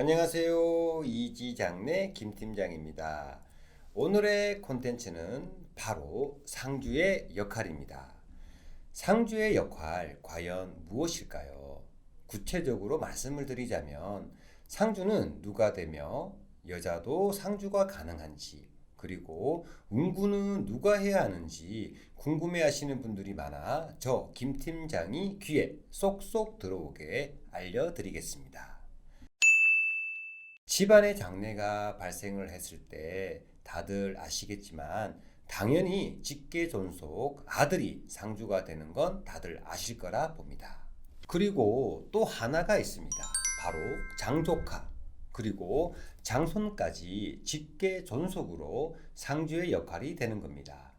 안녕하세요. 이지장내 김팀장입니다. 오늘의 콘텐츠는 바로 상주의 역할입니다. 상주의 역할 과연 무엇일까요? 구체적으로 말씀을 드리자면 상주는 누가 되며 여자도 상주가 가능한지 그리고 운구는 누가 해야 하는지 궁금해 하시는 분들이 많아 저 김 팀장이 귀에 쏙쏙 들어오게 알려드리겠습니다. 집안의 장래가 발생을 했을 때 다들 아시겠지만 당연히 직계 존속 아들이 상주가 되는 건 다들 아실 거라 봅니다. 그리고 또 하나가 있습니다. 바로 장조카 그리고 장손까지 직계 존속으로 상주의 역할이 되는 겁니다.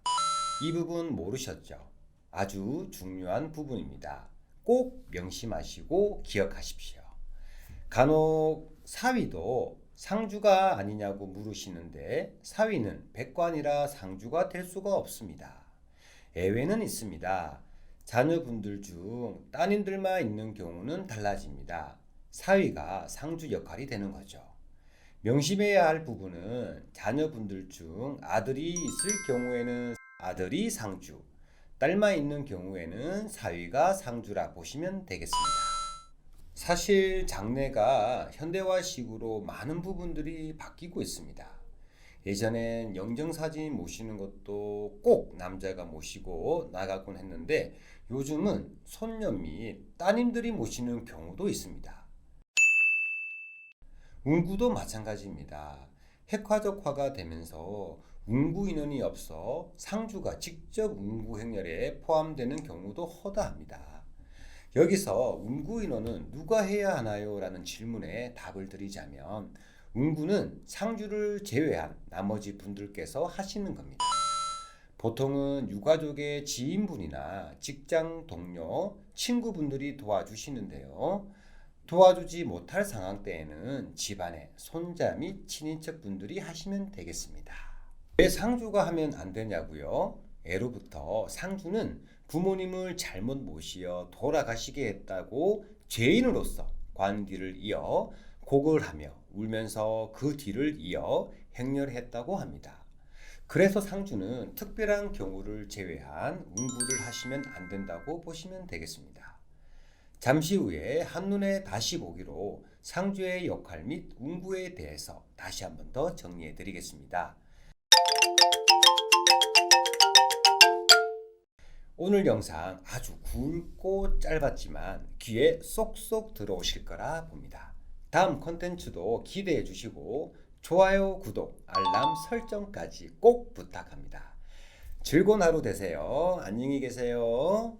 이 부분 모르셨죠? 아주 중요한 부분입니다. 꼭 명심하시고 기억하십시오. 간혹 사위도 상주가 아니냐고 물으시는데 사위는 백관이라 상주가 될 수가 없습니다. 예외는 있습니다. 자녀분들 중 따님들만 있는 경우는 달라집니다. 사위가 상주 역할이 되는 거죠. 명심해야 할 부분은 자녀분들 중 아들이 있을 경우에는 아들이 상주, 딸만 있는 경우에는 사위가 상주라 보시면 되겠습니다. 사실 장래가 현대화식으로 많은 부분들이 바뀌고 있습니다. 예전엔 영정사진 모시는 것도 꼭 남자가 모시고 나가곤 했는데 요즘은 손녀 및 따님들이 모시는 경우도 있습니다. 운구도 마찬가지입니다. 핵화적화가 되면서 운구 인원이 없어 상주가 직접 운구 행렬에 포함되는 경우도 허다합니다. 여기서 운구 인원은 누가 해야 하나요? 라는 질문에 답을 드리자면 운구는 상주를 제외한 나머지 분들께서 하시는 겁니다. 보통은 유가족의 지인분이나 직장 동료, 친구분들이 도와주시는데요. 도와주지 못할 상황 때에는 집안의 손자 및 친인척 분들이 하시면 되겠습니다. 왜 상주가 하면 안 되냐고요? 예로부터 상주는 부모님을 잘못 모시어 돌아가시게 했다고 죄인으로서 관뒤를 이어 곡을 하며 울면서 그 뒤를 이어 행렬했다고 합니다. 그래서 상주는 특별한 경우를 제외한 운구를 하시면 안 된다고 보시면 되겠습니다. 잠시 후에 한눈에 다시 보기로 상주의 역할 및 운구에 대해서 다시 한번 더 정리해 드리겠습니다. 오늘 영상 아주 굵고 짧았지만 귀에 쏙쏙 들어오실 거라 봅니다. 다음 컨텐츠도 기대해 주시고 좋아요, 구독, 알람 설정까지 꼭 부탁합니다. 즐거운 하루 되세요. 안녕히 계세요.